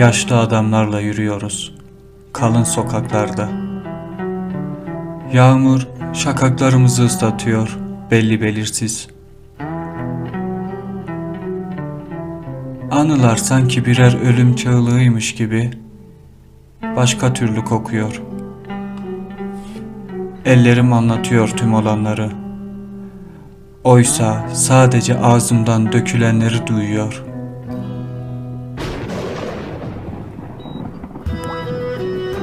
Yaşlı adamlarla yürüyoruz. Kalın sokaklarda. Yağmur şakaklarımızı ıslatıyor, belli belirsiz. Anılar sanki birer ölüm çığlığıymış gibi başka türlü kokuyor. Ellerim anlatıyor tüm olanları. Oysa sadece ağzımdan dökülenleri duyuyor.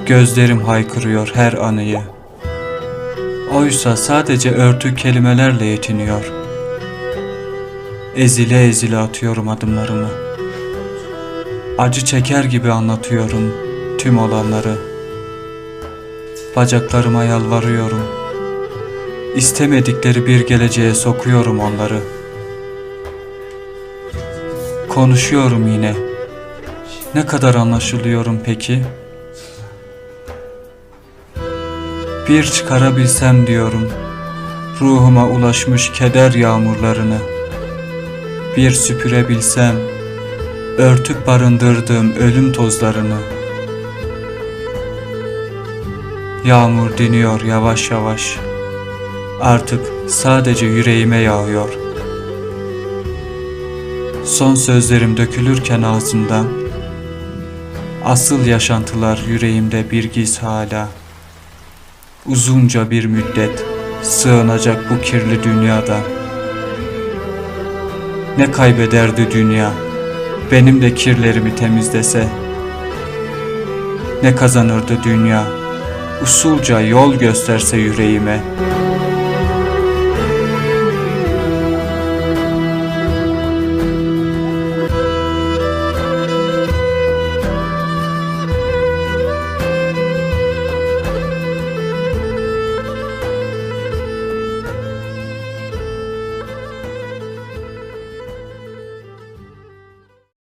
Gözlerim haykırıyor her anıyı. Oysa sadece örtük kelimelerle yetiniyor. Ezile ezile atıyorum adımlarımı. Acı çeker gibi anlatıyorum tüm olanları. Bacaklarıma yalvarıyorum. İstemedikleri bir geleceğe sokuyorum onları. Konuşuyorum yine. Ne kadar anlaşılıyorum peki? Bir çıkarabilsem diyorum. Ruhuma ulaşmış keder yağmurlarını. Bir süpürebilsem örtüp barındırdığım ölüm tozlarını. Yağmur diniyor yavaş yavaş. Artık sadece yüreğime yağıyor. Son sözlerim dökülürken ağzımdan Asıl yaşantılar yüreğimde bir giz hala. Uzunca bir müddet sığınacak bu kirli dünyada. Ne kaybederdi dünya benim de kirlerimi temizlese? Ne kazanırdı dünya usulca yol gösterse yüreğime?''